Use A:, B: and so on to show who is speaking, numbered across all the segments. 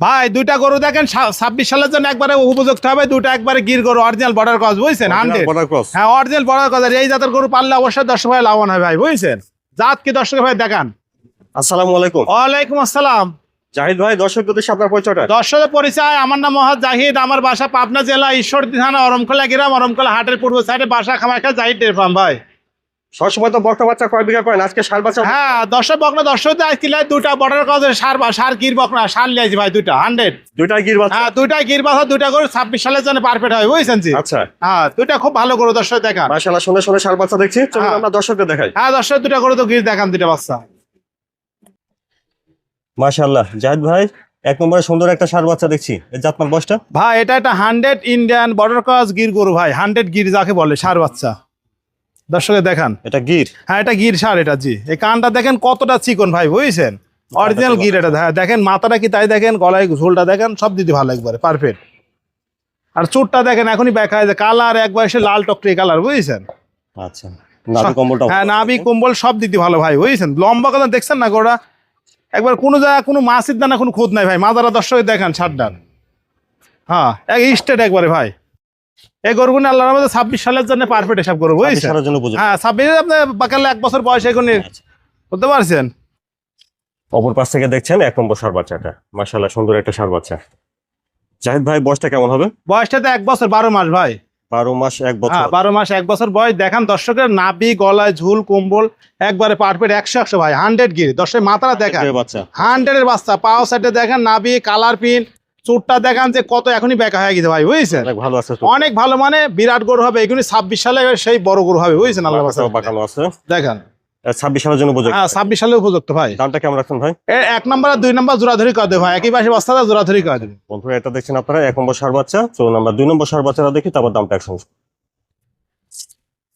A: ভাই দুইটা গরু দেখেন ছাব্বিশ সালের জন্য একবারে উপযুক্ত হবে দুটো একবারে গির গরু অরিজিনাল বর্ডার ক্রস বুঝছেন হ্যাঁ অরিজিনাল বর্ডার ক্রস এই জাতের গরু পারলে অবশ্যই দর্শক ভাই লাভবান হয় ভাই বুঝছেন? জাত কি দর্শক ভাই দেখান।
B: আসসালামু আলাইকুম।
A: ওয়ালাইকুম আসসালাম।
B: জাহিদ ভাই দর্শক যদি আপনার পরিচয়টা?
A: দর্শকের পরিচয় আমার নাম মোহাম্মদ জাহিদ আমার বাসা পাবনা জেলা ঈশ্বরদী থানা অরমখোলা গ্রাম অরমখোলা হাটের পূর্ব সাইডে বাসা খামাখা জাহিদ ফার্ম ভাই।
B: সবসময় তো বকটা বাচ্চা কয় বিঘা করেন আজকে সার বাচ্চা
A: হ্যাঁ দর্শক বকনা দর্শক আজকে দুটা বর্ডার ক্রস সার সার গির বকনা সার লিয়েছি ভাই দুটা হান্ড্রেড
B: দুইটা গির বাচ্চা?
A: হ্যাঁ দুইটা গির বাসা দুইটা গরু ছাব্বিশ সালের জন্য পারফেক্ট হয় বুঝছেন জি?
B: আচ্ছা।
A: হ্যাঁ দুইটা খুব ভালো গরু দর্শক দেখান।
B: মাশাআল্লাহ শুনে শুনে সার বাচ্চা দেখছি। চলুন
A: হ্যাঁ।
B: আমরা দর্শকদের দেখাই।
A: হ্যাঁ দর্শক দুটা গরু তো গির দেখান দুটা বাচ্চা।
B: মাশাআল্লাহ জাহিদ ভাই এক নম্বরে সুন্দর একটা সার বাচ্চা দেখছি। এই জাতমান বয়সটা?
A: ভাই এটা একটা হান্ড্রেড ইন্ডিয়ান বর্ডার ক্রস গির গরু ভাই হান্ড্রেড গির যাকে বলে সার বাচ্চা। দর্শকে দেখান।
B: এটা গির।
A: হ্যাঁ এটা গির সার এটা জি। এই কানটা দেখেন কতটা চিকন ভাই বুঝছেন? অরিজিনাল গির এটা হ্যাঁ দেখেন মাথাটা কি তাই দেখেন গলায় ঝোলটা দেখেন সব দিতে ভালো একবারে পারফেক্ট আর চুটটা দেখেন এখনই দেখা যায় কালার একবার এসে লাল টকটকে কালার বুঝছেন?
B: আচ্ছা কম্বলটা
A: হ্যাঁ নাভি কম্বল সব দিতে ভালো ভাই বুঝছেন? লম্বা কথা দেখছেন না গোড়া একবার কোনো জায়গা কোনো মাছের দানা কোনো খোঁজ নাই ভাই মাদারা দর্শক দেখান ছাড়ডান হ্যাঁ এক স্টেট একবারে ভাই। এই গরুগুনি আল্লাহর মধ্যে ছাব্বিশ সালের জন্য পারফেক্ট
B: জন্য বুঝুন
A: হ্যাঁ ছাব্বিশ আপনার বাকালে এক বছর বয়স এখনই
B: আচ্ছা।
A: বুঝতে পারছেন?
B: অপর পাশ থেকে দেখছেন এক নম্বর সার বাচ্চাটা। মাশাআল্লাহ সুন্দর একটা সার বাচ্চা। জাহিদ ভাই বয়সটা কেমন হবে?
A: বয়সটা তো এক বছর বারো মাস ভাই।
B: বারো মাস এক বছর।
A: হ্যাঁ বারো মাস এক বছর বয়স। দেখান দর্শকের নাবি গলায় ঝুল কম্বল একবারে পারফেক্ট একশো একশো ভাই। হান্ড্রেড গিরি। দর্শকের মাথাটা দেখান।
B: এই বাচ্চা।
A: হান্ড্রেডের বাচ্চা। পাও সাইডে দেখেন নাভি কালার পিন চুটটা দেখান যে কত এখনই বেকা হয়ে গেছে ভাই বুঝছেন?
B: ভালো আছে
A: অনেক ভালো মানে বিরাট গরু হবে এগুলি ছাব্বিশ সালে সেই বড় গরু হবে বুঝছেন আল্লাহ
B: আছে।
A: দেখেন।
B: ছাব্বিশ সালের জন্য উপযোগী
A: হ্যাঁ ছাব্বিশ সালে উপযুক্ত ভাই।
B: দামটা কেমন রাখছেন ভাই?
A: এক নম্বর আর দুই নম্বর জোড়াধরি করে দেবে ভাই? একই পাশে বস্তাটা জোড়াধরি করে দেবে?
B: বন্ধুরা এটা দেখছেন আপনারা এক নম্বর সার বাচ্চা আমরা দুই নম্বর সার বাচ্চাটা দেখি তারপর দামটা একসঙ্গে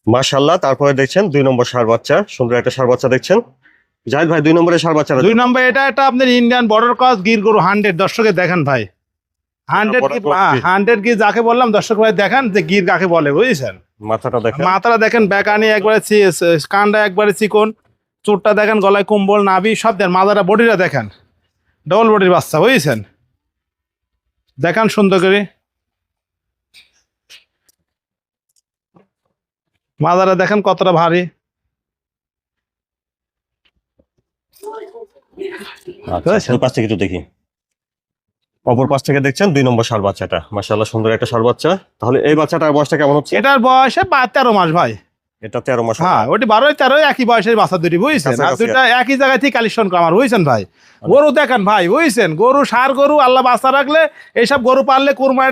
B: মাশাল্লাহ তারপরে দেখছেন দুই নম্বর সার বাচ্চা সুন্দর একটা সার বাচ্চা দেখছেন। জাহিদ ভাই দুই নম্বরের সার বাচ্চা
A: দুই নম্বর এটা একটা আপনার ইন্ডিয়ান বর্ডার ক্রস গির গরু হান্ড্রেড দর্শকে দেখেন ভাই। হান্ড্রেড
B: border গির।
A: হান্ড্রেড গির যাকে বললাম? দর্শক ভাই দেখেন যে গির কাকে বলে বুঝছেন?
B: মাথাটা দেখেন।
A: মাথাটা দেখেন ব্যাকানি একবারে কানটা একবারে চিকন চোটটা দেখেন গলায় কম্বল নাভি সব দেন। মাথাটা বডিটা দেখেন। ডবল বডির বাচ্চা বুঝছেন? দেখান সুন্দর করে। মাথাটা দেখেন কতটা ভারী।
B: আচ্ছা, পাশ থেকে একটু দেখি। অপর পাশ থেকে দেখছেন দুই নম্বর সার বাচ্চাটা। মাশাল্লাহ সুন্দর একটা সার বাচ্চা। তাহলে এই বাচ্চাটার বয়সটা কেমন হচ্ছে?
A: এটার বয়সে তেরো মাস ভাই।
B: এটা তেরো মাস
A: হ্যাঁ ওটি বারোই তেরোই একই বয়সের বাচ্চা দুটি বুঝছেন? আর
B: কাছাকাছি
A: একই জায়গায় থেকে কালেকশন আমার বুঝছেন ভাই? গরু দেখেন ভাই বুঝছেন? গরু সার গরু আল্লাহ বাচ্চা রাখলে এইসব গরু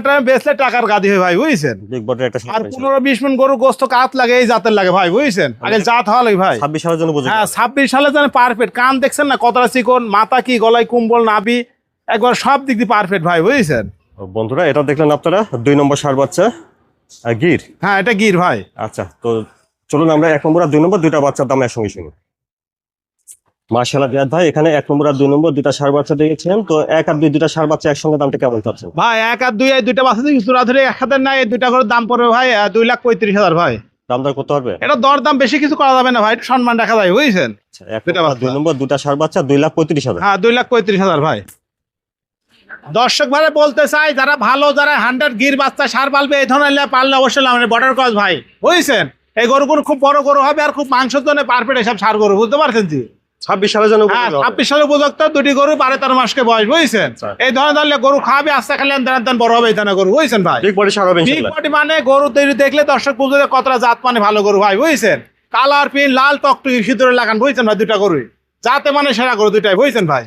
A: টাইমে বেচলে টাকার গাদি হয় ভাই বুঝছেন? আর পনেরো বিশ মিনিট গরু গোস্ত কাত লাগে এই জাতের লাগে ভাই বুঝছেন? আগে জাত হওয়া লাগে ভাই।
B: ছাব্বিশ সালের জন্য
A: হ্যাঁ ছাব্বিশ সালে পারফেক্ট কান দেখছেন না কতটা চিকন মাথা কি গলায় কুম্বল নাবি একবার সব দিক দিয়ে পারফেক্ট ভাই বুঝছেন?
B: বন্ধুরা এটা দেখলেন আপনারা? দুই নম্বর সার বাচ্চা গির?
A: হ্যাঁ এটা গির ভাই।
B: আচ্ছা তো চলুন আমরা এক নম্বর আর দুই নম্বর দুইটা বাচ্চার দাম একসঙ্গে শুনি। মার্শাল রিয়াদ ভাই এখানে এক নম্বর আর দুই নম্বর দুইটা সার বাচ্চা তো এক আর দুই দুইটা সার বাচ্চা একসঙ্গে দামটা কেমন চাচ্ছেন?
A: ভাই এক আর দুই দুইটা বাচ্চা চূড়া ধরে এক হাজার নাই দুইটা করে দাম পড়বে ভাই দুই লাখ পঁয়ত্রিশ হাজার ভাই।
B: দাম দর করতে পারবে?
A: এটা দর দাম বেশি কিছু করা যাবে না ভাই সম্মান রাখা যায় বুঝছেন?
B: আচ্ছা। দুই নম্বর সার বাচ্চা দুই লাখ পঁয়ত্রিশ হাজার।
A: হ্যাঁ দুই লাখ পঁয়ত্রিশ হাজার ভাই। দর্শক ভাই বলতে চাই যারা ভালো যারা হান্ড্রেড গির বাচ্চা সার পালবে এই ধরনের পারলে অবশ্যই আমাদের বর্ডার ক্রস ভাই। বুঝছেন? এই গরুগুলো খুব বড় গরু হবে আর খুব মাংসের জন্য পারফেক্ট এসব সার গরু বুঝতে পারছেন জি?
B: ছাব্বিশ সালের জন্য উপযোগী হবে।
A: ছাব্বিশ সালে উপযুক্ত দুটি গরু বারো তেরো মাসকে বয়স বুঝছেন। এই ধরনের ধরলে গরু খাবে আস্তে খেলে দেন দেন বড় হবে এই ধরনের গরু বুঝছেন ভাই?
B: বিগ হবে
A: বিগ
B: ইনশাআল্লাহ।
A: বডি মানে গরু তৈরি দেখলে দর্শক বুঝতে কতটা জাত মানে ভালো গরু ভাই বুঝছেন? কালার পিন লাল টকটকি ভিতরে লাগান বুঝছেন ভাই দুটা গরুই। যাতে মানে সেরা গরু দুটাই বুঝছেন ভাই?